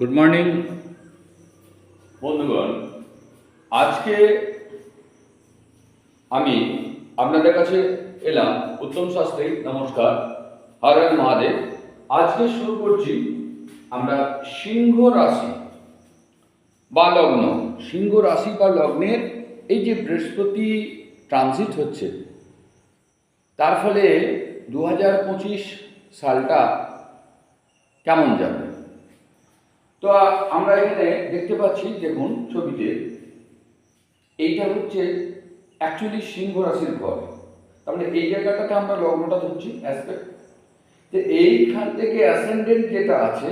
Good morning বন্ধুগণ। আজকে আমি আপনাদের কাছে এলাম উত্তম শাস্ত্রী, নমস্কার, হর হর মহাদেব। আজকে শুরু করছি আমরা সিংহ রাশি বা লগ্ন। সিংহ রাশি বা লগ্নের এই যে বৃহস্পতি ট্রানজিট হচ্ছে, তার ফলে দু হাজার পঁচিশ সালটা কেমন যাবে? তো আমরা এখানে দেখতে পাচ্ছি, দেখুন ছবিতে, এইটা হচ্ছে অ্যাকচুয়ালি সিংহ রাশির ঘর। তার মানে এই জায়গাটাতে আমরা লগ্নটা ধরছি অ্যাসপেক্ট যে এইখান থেকে অ্যাসেন্ডেন্ট যেটা আছে,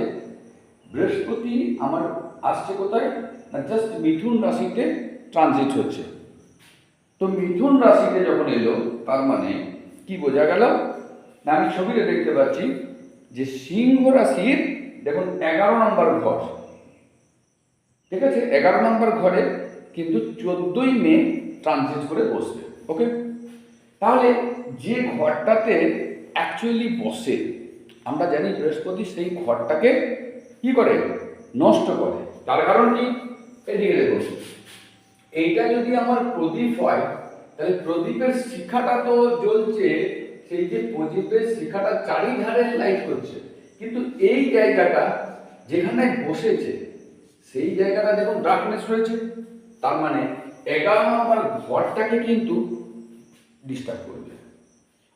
বৃহস্পতি আমার আসছে কোথায়? না জাস্ট মিথুন রাশিতে ট্রানজিট হচ্ছে। তো মিথুন রাশিতে যখন এলো, তার মানে কি বোঝা গেল? না, আমি ছবিতে দেখতে পাচ্ছি যে সিংহ রাশির দেখুন, এগারো নম্বর ঘর। ঠিক আছে? এগারো নম্বর ঘরে কিন্তু চোদ্দই মে ট্রানজিট করে বসবে, ওকে? তাহলে যে ঘরটাতে অ্যাকচুয়ালি বসে, আমরা জানি বৃহস্পতি সেই ঘরটাকে কি করে? নষ্ট করে। তার কারণ কি? এদিকে দেখুন। এইটা যদি আমার প্রদীপ হয়, তাহলে প্রদীপের শিখাটা তো জ্বলছে, সেই যে প্রদীপের শিখাটা চারিধারে লাইট করছে। কিন্তু এই জায়গাটা যেখানে বসেছে, সেই জায়গাটা দেখুন ডার্কনেস রয়েছে। তার মানে এগারো নম্বর ঘরটাকে কিন্তু ডিস্টার্ব করবে।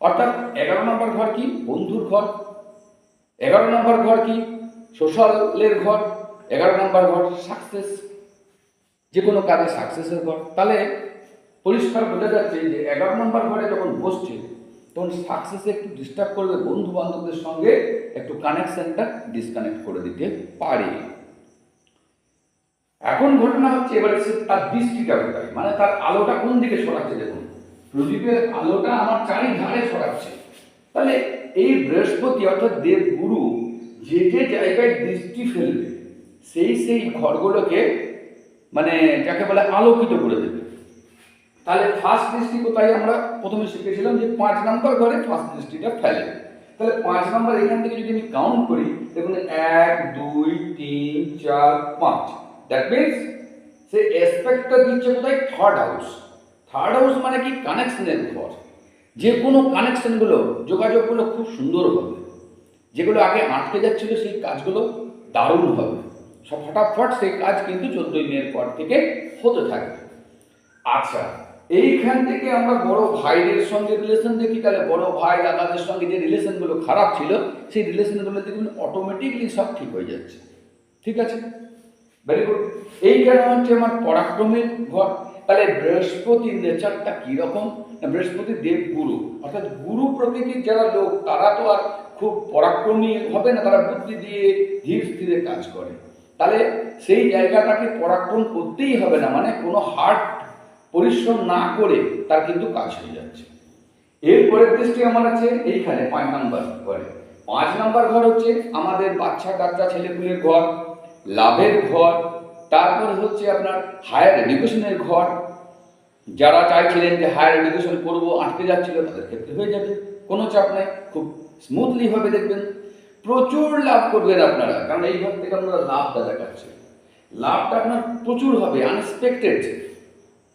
অর্থাৎ এগারো নম্বর ঘর কি? বন্ধুর ঘর। এগারো নম্বর ঘর কি? সোশ্যালের ঘর। এগারো নম্বর ঘর সাকসেস যে কোনো কাজে সাকসেসের ঘর। তাহলে পরিষ্কার বোঝা যাচ্ছে যে এগারো নম্বর ঘরে যখন বসছে তখন সাকসেসে একটু ডিস্টার্ব করবে বন্ধু বান্ধবদের সঙ্গে একটু কানেকশনটা ডিসকানেক্ট করে দিতে পারে। এখন ঘটনা হচ্ছে, এবারে তার দৃষ্টিটা কোথায়? মানে তার আলোটা কোন দিকে সরাচ্ছে দেখুন? প্রদীপের আলোটা আমার চারিধারে সরাচ্ছে তাহলে এই বৃহস্পতি অর্থাৎ দেব গুরু যে যে জায়গায় দৃষ্টি ফেলবে, সেই সেই ঘরগুলোকে মানে যাকে বলে আলোকিত করে দেবে। তাহলে ফার্স্ট দৃষ্টি কোথায়? আমরা প্রথমে শিখেছিলাম যে পাঁচ নাম্বার ঘরে ফার্স্ট দৃষ্টিটা ফেলে। তাহলে পাঁচ নাম্বার এখান থেকে যদি আমি কাউন্ট করি, দেখুন এক, দুই, তিন, চার, পাঁচ। দ্যাট মিনস সে এসপেক্টটা দিচ্ছে কোথায়? থার্ড হাউস থার্ড হাউস মানে কি? কানেকশনের ঘর। যে কোনো কানেকশনগুলো যোগাযোগগুলো খুব সুন্দর হবে। যেগুলো আগে আটকে যাচ্ছিল, সেই কাজগুলো দারুণ হবে। সব ফটাফট সেই কাজ কিন্তু চোদ্দই মেয়ের পর থেকে হতে থাকবে। আচ্ছা এইখান থেকে আমরা বড় ভাইদের সঙ্গে রিলেশন দেখি, তাহলে বড় ভাই দাদাদের সঙ্গে যে রিলেশনগুলো খারাপ ছিল, সেই রিলেশনগুলো দেখবেন অটোমেটিকলি সব ঠিক হয়ে যাচ্ছে। ঠিক আছে? ভেরি গুড এইখানে হচ্ছে আমার পরাক্রমের ঘর। তাহলে বৃহস্পতির নেচারটা কীরকম? বৃহস্পতি দেব গুরু অর্থাৎ গুরু প্রকৃতির যারা লোক, তারা তো আর খুব পরাক্রমী হবে না, তারা বুদ্ধি দিয়ে ধীর স্থিরে কাজ করে। তাহলে সেই জায়গাটাকে পরাক্রম করতেই হবে না মানে কোনো হার্ট পরিশ্রম না করে তার কিন্তু কাজ হয়ে যাচ্ছে। এরপরের দৃষ্টি আমার আছে, এইখানে পাঁচ নাম্বার ঘরে। পাঁচ নাম্বার ঘর হচ্ছে আমাদের বাচ্চা, কাচ্চা, ছেলেপুলের ঘর, লাভের ঘর, তারপরে হচ্ছে আপনার হায়ার এডুকেশনের ঘর। যারা চাইছিলেন যে হায়ার এডুকেশন করব, আটকে যাচ্ছিল, তাদের ক্ষেত্রে হয়ে যাবে, কোনো চাপ নেই, খুব স্মুথলি ভাবে দেখবেন। প্রচুর লাভ করবেন আপনারা, কারণ এই ঘর থেকে আপনারা লাভটা দেখাচ্ছে লাভটা আপনার প্রচুর হবে আনএক্সপেক্টেড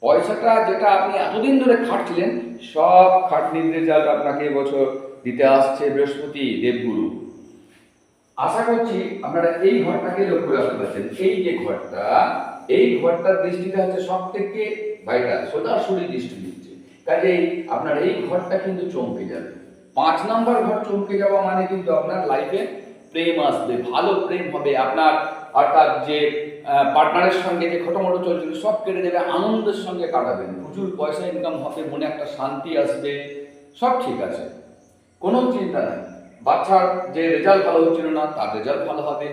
পয়সাটা যেটা আপনি এতদিন ধরে খাটছিলেন, সব খাটনির রেজাল্ট আপনাকে এবছর দিতে আসছে বৃহস্পতি দেবগুরু। আশা করছি আপনারা এই ঘরটাকে লক্ষ্য রাখতে পারছেন। এই যে ঘরটা, এই ঘরটার দৃষ্টিটা হচ্ছে সব থেকে ভাইটাল সোজাসুরি দৃষ্টি দিচ্ছে। কাজেই আপনার এই ঘরটা কিন্তু চমকে যাবে। পাঁচ নাম্বার ঘর চমকে যাওয়া মানে কিন্তু আপনার লাইফে প্রেম আসবে, ভালো প্রেম হবে। আপনার অর্থাৎ যে পার্টনারের সঙ্গে যে মোটো চলছিল, সব কেটে যাবে, আনন্দের সঙ্গে কাটাবেন। প্রচুর পয়সা ইনকাম হবে, মনে একটা শান্তি আসবে, সব ঠিক আছে। কোনো চিন্তা নাই। বাচ্চার যে রেজাল্ট ভালো হচ্ছিল না, তার রেজাল্ট ভালো হবে।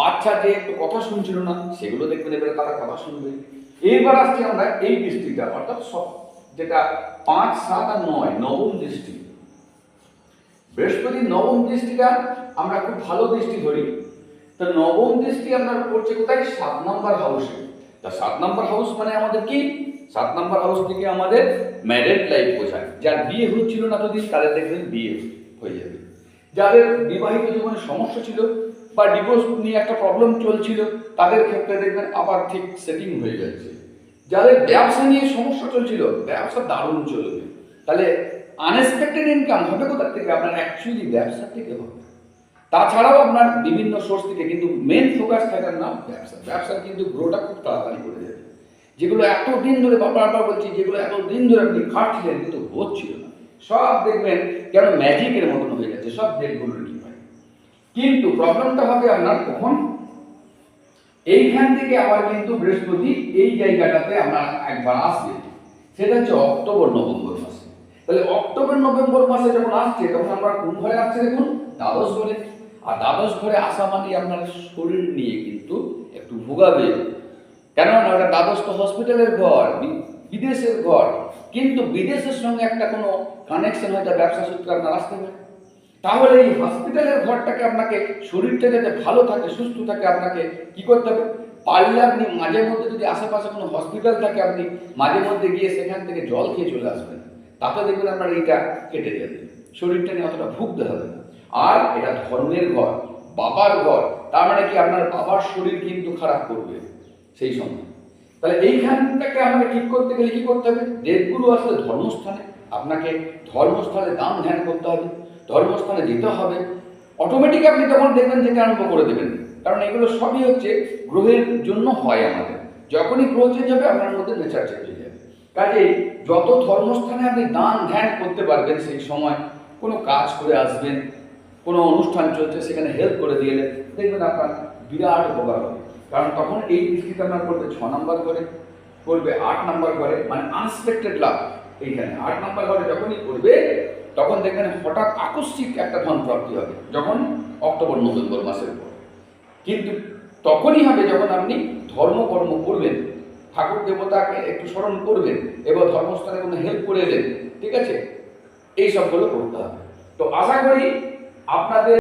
বাচ্চা যে একটু কথা শুনছিল না, সেগুলো দেখবেন এবারে তারা কথা শুনবে। এইবার আসছি আমরা এই দৃষ্টিটা অর্থাৎ সব যেটা পাঁচ, সাত আর নয়, নবম দৃষ্টি বৃহস্পতি নবম দৃষ্টিটা আমরা খুব ভালো দৃষ্টি ধরি। তো নবম দৃষ্টি আপনার পড়ছে কোথায়? সাত নম্বর হাউসে তা সাত নম্বর হাউস মানে আমাদের কি? সাত নম্বর হাউস থেকে আমাদের ম্যারেড লাইফ বোঝায়। যার বিয়ে হচ্ছিল না যদি তাদের দেখবেন বিয়ে হয়ে যাবে। যাদের বিবাহিত জীবনে সমস্যা ছিল বা ডিভোর্স নিয়ে একটা প্রবলেম চলছিল, তাদের ক্ষেত্রে দেখবেন আবার ঠিক সেটিং হয়ে যাচ্ছে। যাদের ব্যবসা নিয়ে সমস্যা চলছিল, ব্যবসা দারুণ চলবে। তাহলে আনএক্সপেক্টেড ইনকাম হবে কোথা থেকে? আপনার অ্যাকচুয়ালি ব্যবসা থেকে হবে। তাছাড়াও আপনার বিভিন্ন সোর্স থেকে কিন্তু মেন ফোকাস থাকার নাম ব্যবসা। ব্যবসার কিন্তু গ্রোটা খুব তাড়াতাড়ি করে যাবে। যেগুলো এতদিন ধরে বাবা বলছি, যেগুলো এতদিন ধরে আপনি খাটছিলেন কিন্তু হচ্ছিল না। সব দেখবেন কেন ম্যাজিকের মতন হয়ে যাচ্ছে সব ডেটগুলো হয়। কিন্তু প্রবলেমটা হবে আপনার কখন? এইখান থেকে আবার কিন্তু বৃহস্পতি এই জায়গাটাতে আমরা একবার আসবে। সেটা হচ্ছে অক্টোবর, নভেম্বর মাসে। তাহলে অক্টোবর, নভেম্বর মাসে যখন আসছে, তখন আমরা কোন ঘরে আসছে দেখুন? দ্বাদশ ঘরে। আর দ্বাদশ ঘরে আসা মানে আপনার শরীর নিয়ে কিন্তু একটু ভোগাবে কেননা ওটা দ্বাদশ তো হসপিটালের ঘর বিদেশের ঘর। কিন্তু বিদেশের সঙ্গে একটা কোনো কানেকশন হয়তো ব্যবসা সূত্রে আপনার আসতে পারে। তাহলে এই হসপিটালের ঘরটাকে আপনাকে শরীরটা যাতে ভালো থাকে, সুস্থ থাকে, আপনাকে কি করতে হবে? পারলে আপনি মাঝে মধ্যে যদি আশেপাশে কোনো হসপিটাল থাকে, আপনি মাঝে মধ্যে গিয়ে সেখান থেকে জল খেয়ে চলে আসবেন। তাতে দেখবেন আপনার এইটা কেটে যাবে। শরীরটা নিয়ে অতটা ভুগতে হবে আর এটা ধর্মের ঘর, বাবার ঘর। তার মানে কি আপনার বাবার শরীর কিন্তু খারাপ করবে সেই সময়। তাহলে এইখানটাকে আমাকে ঠিক করতে গেলে কি করতে হবে? দেবগুরু আসলে ধর্মস্থানে। আপনাকে ধর্মস্থানে দান ধ্যান করতে হবে, ধর্মস্থানে যেতে হবে। অটোমেটিক আপনি তখন দেখবেন যেতে আরম্ভ করে দেবেন। কারণ এগুলো সবই হচ্ছে গ্রহের জন্য হয় আমাদের। যখনই গ্রহ চেঞ্জ হবে, আপনার মধ্যে নেচার চেঞ্জ হয়ে যাবে। কাজেই যত ধর্মস্থানে আপনি দান ধ্যান করতে পারবেন সেই সময় কোনো কাজ করে আসবেন কোনো অনুষ্ঠান চলছে, সেখানে হেল্প করে দিয়ে দেখবেন আপনার বিরাট উপকার হবে। কারণ তখন এই দৃষ্টিতে আপনার করবে ছ নম্বর করে করবে আট নম্বর করে মানে আনএক্সপেক্টেড লাভ এইখানে। আট নম্বর ঘরে যখনই করবে তখন দেখবেন হঠাৎ আকস্মিক একটা ধন প্রাপ্তি হবে, যখন অক্টোবর, নভেম্বর মাসের পর। কিন্তু তখনই হবে যখন আপনি ধর্মকর্ম করবেন, ঠাকুর দেবতাকে একটু স্মরণ করবেন, এবং ধর্মস্থানে কোনো হেল্প করে এলেন, ঠিক আছে? এই সবগুলো করতে হবে। তো আশা করি আপনাদের